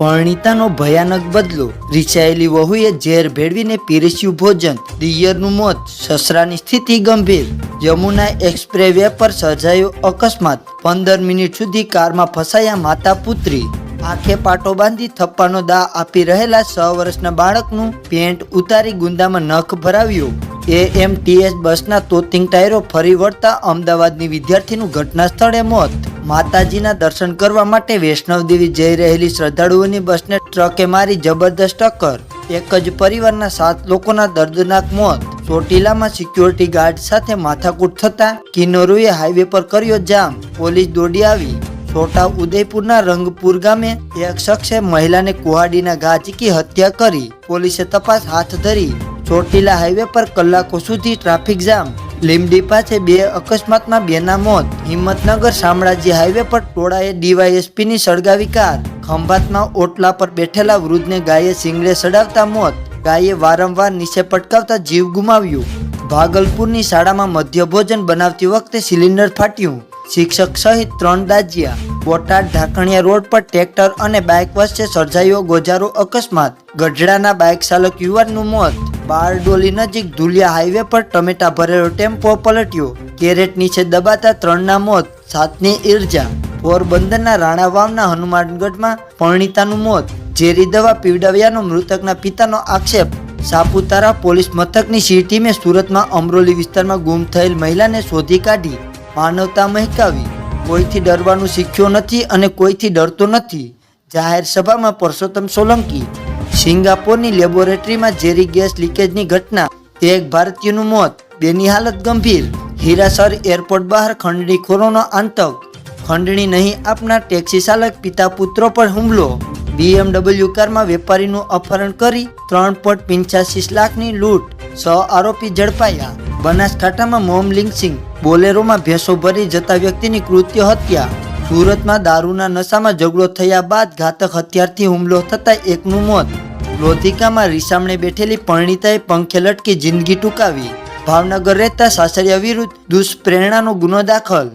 પરણિતાનો ભયાનક બદલો રીસાયેલી વહુએ ઝેર ભેળવીને પીરસ્યું ભોજન. દિયરનું મોત, સસરાની સ્થિતિ ગંભીર. યમુના એક્સપ્રે વે પર સર્જાયો અકસ્માત. પંદર મિનિટ સુધી કારમાં ફસાયા માતા પુત્રી. આંખે પાટો બાંધી થપ્પાનો દા આપી રહેલા છ વર્ષના બાળકનું પેન્ટ ઉતારી ગુંદામાં નખ ભરાવ્યો. એએમટીએસ બસના તોતિંગ ટાયરો ફરી વળતા અમદાવાદની વિદ્યાર્થીનું ઘટના સ્થળે મોત. માતાજીના દર્શન કરવા માટે વૈષ્ણવદેવી જઈ રહેલી શ્રદ્ધાળુઓની બસને ટ્રકે મારી જબરદસ્ત ટક્કર. એક જ પરિવારના સાત લોકોના દર્દનાક મોત. ચોટીલામાં સિક્યોરિટી ગાર્ડ સાથે માથાકૂટ થતા કિન્નરોએ હાઈવે પર કર્યો જામ. પોલીસ દોડી આવી. છોટા ઉદયપુરના રંગપુર ગામે એક શખ્સે મહિલાને કુહાડીના ઘા ચીકી હત્યા કરી. પોલીસે તપાસ હાથ ધરી. ચોટીલા હાઈવે પર કલાકો સુધી ટ્રાફિક જામ. લીમડી પાસે બે અકસ્માતમાં બેના મોત. હિંમતનગર સામ્રાજ્ય હાઈવે પર ટોળાએ ડીવાયએસપીની સળગાવી કાર. ખંભાતમાં ઓટલા પર બેઠેલા વૃદ્ધને ગાયે સિંગડે સડાવતા મોત. ગાયે વારંવાર નીચે પટકાવતા જીવ ગુમાવ્યું. ભાગલપુરની શાળામાં મધ્ય ભોજન બનાવતી વખતે સિલિન્ડર ફાટ્યું. શિક્ષક સહિત ત્રણ દાજ્યા. બોટાદ ઢાંકણિયા રોડ પર ટ્રેક્ટર અને બાઇક વચ્ચે સર્જાયો ગોજારો અકસ્માત. ગઢડાના બાઇક ચાલક યુવાનનું મોત. બારડોલી નજીક ધુલિયા હાઈવે પર ટમેટા ભરેલો ટેમ્પો પલટ્યો. કેરેટ નીચે દબાતા ત્રણના મોત, સાતની ઈર્જા. પોરબંદરના રાણા વાવના હનુમાનગઢમાં પરણિતાનું મોત. ઝેરી દવા પીવડાવ્યાનો મૃતકના પિતાનો આક્ષેપ. સાપુતારા પોલીસ મથકની સી ટીમે સુરતમાં અમરોલી વિસ્તારમાં ગુમ થયેલ મહિલાને શોધી કાઢી. માનવતા મહેકાવી. કોઈથી ડરવાનું શીખ્યો નથી અને કોઈથી ડરતો નથી. જાહેર સભામાં પરસોત્તમ સોલંકી. સિંગાપોરની લેબોરેટરીમાં ઝેરી ગેસ લીકેજની ઘટના, એક ભારતીયનું મોત, બેની હાલત ગંભીર. હીરાસર એરપોર્ટ બહાર ખંડણીખોરોનો આતંક. ખંડણી નહીં આપનાર ટેક્સી ચાલક પિતા પુત્રો પર હુમલો. બીએમડબલ્યુ કારમાં વેપારીનું અપહરણ કરી ત્રણ પોઈન્ટ પિંચાસીસ લાખની લૂંટ. છ આરોપી ઝડપાયા. બનાસકાંઠામાં મોમલિંગ લિંકસિંગ બોલેરોમાં ભેંસો ભરી જતા વ્યક્તિની કૃત્ય હત્યા. સુરતમાં દારૂના નશામાં ઝઘડો થયા બાદ ઘાતક હથિયારથી હુમલો થતા એકનું મોત. લોધિકામાં રીસામણે બેઠેલી પરણિતાએ પંખે લટકી જિંદગી ટૂંકાવી. ભાવનગર રહેતા સાસરિયા વિરુદ્ધ દુષ્પ્રેરણાનો ગુનો દાખલ.